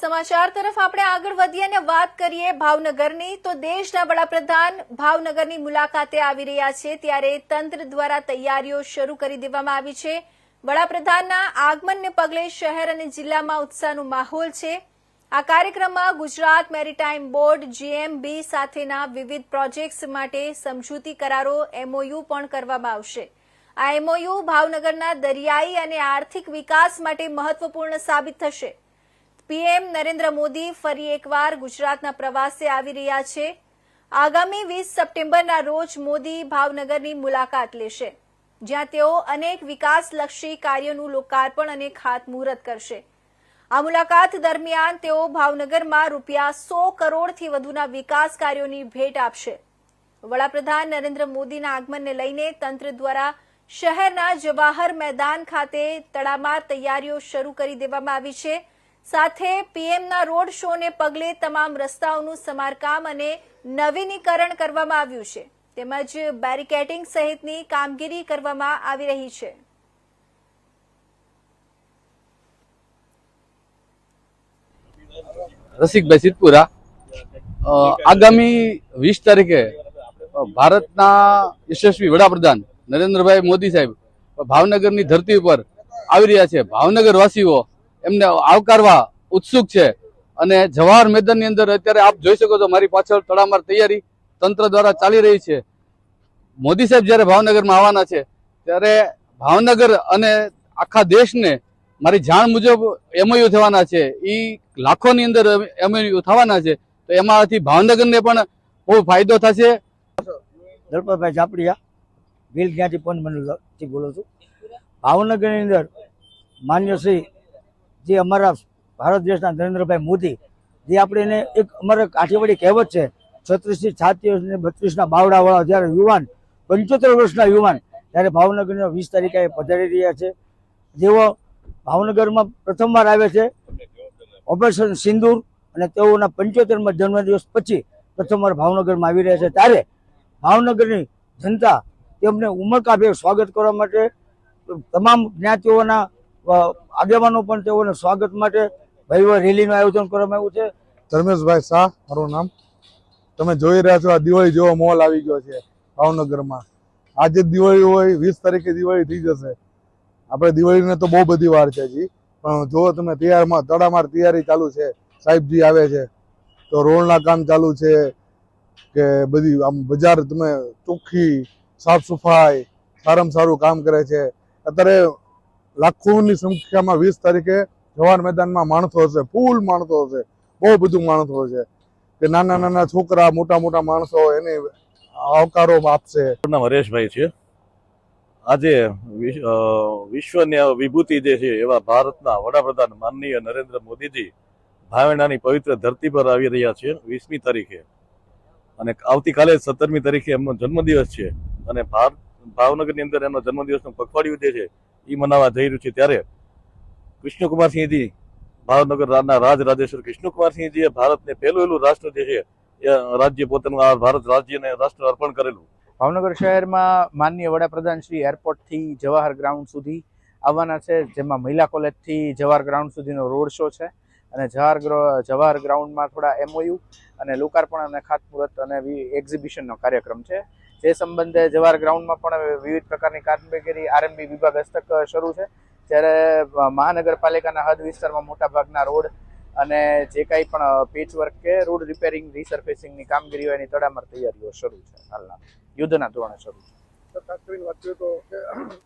સમાચાર તરફ આપણે આગળ વધીએ અને વાત કરીએ ભાવનગરની. તો દેશના વડાપ્રધાન ભાવનગરની મુલાકાતે આવી રહ્યા છે. ત્યારે તંત્ર દ્વારા તૈયારીઓ શરૂ કરી દેવામાં આવી છે. વડાપ્રધાનના આગમનને પગલે શહેર અને જિલ્લામાં ઉત્સાહનો માહોલ છે. આ કાર્યક્રમમાં ગુજરાત મેરીટાઈમ બોર્ડ, જીએમબી સાથેના વિવિધ પ્રોજેક્ટ્સ માટે સમજૂતી કરારો, એમઓયુ પણ કરવામાં આવશે. આ એમઓયુ ભાવનગરના દરિયાઈ અને આર્થિક વિકાસ માટે મહત્વપૂર્ણ સાબિત થશે. પીએમ નરેન્દ્ર મોદી ફરી એકવાર ગુજરાતના પ્રવાસે આવી રહ્યા છે. આગામી વીસ સપ્ટેમ્બરના રોજ મોદી ભાવનગરની મુલાકાત લેશે, જ્યાં તેઓ અનેક વિકાસલક્ષી કાર્યોનું લોકાર્પણ અને ખાતમુહૂર્ત કરશે. આ મુલાકાત દરમિયાન તેઓ ભાવનગરમાં રૂપિયા સો કરોડથી વધુના વિકાસ કાર્યોની ભેટ આપશે. વડાપ્રધાન નરેન્દ્ર મોદીના આગમનને લઈને તંત્ર દ્વારા શહેરના જવાહર મેદાન ખાતે તડામાર તૈયારીઓ શરૂ કરી દેવામાં આવી છે. સાથે પીએમના રોડ શોને પગલે તમામ રસ્તાઓનું સમારકામ અને નવીનીકરણ કરવામાં આવ્યું છે. તેમજ બેરિકેડિંગ સહિતની કામગીરી કરવામાં આવી રહી છે. રસિકભાઈ સિદ્ધપુરા આગામી વીસ તારીખે ભારતના યશસ્વી વડાપ્રધાન નરેન્દ્રભાઈ મોદી સાહેબ ભાવનગરની ધરતી ઉપર આવી રહ્યા છે. ભાવનગર વાસીઓ એમને આવકારવા ઉત્સુક છે. અને જવાહર મેદાનની અંદર અત્યારે આપ જોઈ શકો છો મારી પાછળ તડામાર તૈયારી તંત્ર દ્વારા ચાલી રહી છે. મોદી સાહેબ જ્યારે ભાવનગરમાં આવવાના છે, ત્યારે ભાવનગર અને આખા દેશને મારી જાણ મુજબ એમઓયુ થવાના છે. એ લાખોની અંદર એમઓયુ થવાના છે. તો એમાંથી ભાવનગરને પણ બહુ ફાયદો થશે. દલપતભાઈ ઝાપડિયા ભીલ ક્યાંથી પણ મને બોલું છું. ભાવનગરની અંદર માન્ય શ્રી જે અમારા ભારત દેશના નરેન્દ્રભાઈ મોદી, જે આપણે એને એક અમારે કાઠીવાડી કહેવત છે, છત્રીસથી છાતીસ ને બત્રીસના બાવડાવાળા જ્યારે યુવાન, પંચોતેર વર્ષના યુવાન, ત્યારે ભાવનગરના વીસ તારીખે પધારી રહ્યા છે. જેઓ ભાવનગરમાં પ્રથમવાર આવે છે, ઓપરેશન સિંદૂર અને તેઓના પંચોતેરમાં જન્મદિવસ પછી પ્રથમવાર ભાવનગરમાં આવી રહ્યા છે. ત્યારે ભાવનગરની જનતા તેમને ઉમળકાભેર સ્વાગત કરવા માટે તમામ જ્ઞાતિઓના આગેવાનો પણ તેઓને સ્વાગત માટે ભવ્ય રેલીનું આયોજન કરવામાં આવ્યું છે. ધર્મેશભાઈ શાહ, મારું નામ. તમે જોઈ રહ્યા છો, આ દિવાળી જેવો મોલ આવી ગયો છે ભાવનગરમાં. આજે દિવાળી હોય, વીસ તારીખે દિવાળી થઈ જશે. આપણે દિવાળીને તો બહુ બધી વાર છે હજી. પણ જો તમે તૈયારમાં, તડામાર તૈયારી ચાલુ છે, સાહેબજી આવે છે, તો રોડના કામ ચાલુ છે, કે બધી આમ બજાર તમે ચોખ્ખી, સાફ સફાઈ, સારામાં સારું કામ કરે છે. અત્યારે લાખોની સંખ્યામાં વીસ તારીખે જવાન મેદાનમાં માણસો હશે, ફૂલ માણસો હશે, બહુ બધું માણસો હશે. કે નાના નાના છોકરા, મોટા મોટા માણસો એને આવકારો આપશે. નામ હરેશભાઈ છે. આજે વિશ્વની વિભૂતિ જે છે એવા ભારતના વડાપ્રધાન માનનીય નરેન્દ્ર મોદીજી ભાવેણાની પવિત્ર ધરતી પર આવી રહ્યા છે વીસમી તારીખે. અને આવતીકાલે સત્તરમી તારીખે એમનો જન્મદિવસ છે. અને ભાર, ભાવનગરની અંદર એમનો જન્મદિવસનું પખવાડિયું જે છે એ મનાવવા જઈ રહ્યું છે ત્યારે કૃષ્ણકુમારસિંહજી ભાવનગરના રાજના રાજ રાજેશ્વર કૃષ્ણકુમારસિંહજીએ ભારતને પહેલું એલું રાષ્ટ્ર જે છે, એ રાજ્ય પોતાનું આ ભારત રાજ્યને રાષ્ટ્ર અર્પણ કરેલું. ભાવનગર શહેરમાં માનનીય વડાપ્રધાન શ્રી એરપોર્ટથી જવાહર ગ્રાઉન્ડ સુધી આવવાના છે, જેમાં મહિલા કોલેજથી જવાહર ગ્રાઉન્ડ સુધીનો રોડ શો છે અને જવાહર જવાહર ગ્રાઉન્ડમાં થોડા એમઓયુ અને લોકાર્પણ અને ખાતમુહૂર્ત અને એક્ઝિબિશનનો કાર્યક્રમ છે. જે સંબંધે જવાહર ગ્રાઉન્ડમાં પણ વિવિધ પ્રકારની કામગીરી આરએમબી વિભાગ હસ્તક શરૂ છે. જ્યારે મહાનગરપાલિકાના હદ વિસ્તારમાં મોટાભાગના રોડ અને જે કાંઈ પણ પેચવર્ક કે રોડ રિપેરિંગ રીસર્ફેસિંગની કામગીરી હોય એની તડામાર તૈયારીઓ શરૂ છે હાલના. યુદ્ધના ધોરણે શરૂ છે. ખાસ કરીને વાત કરીએ તો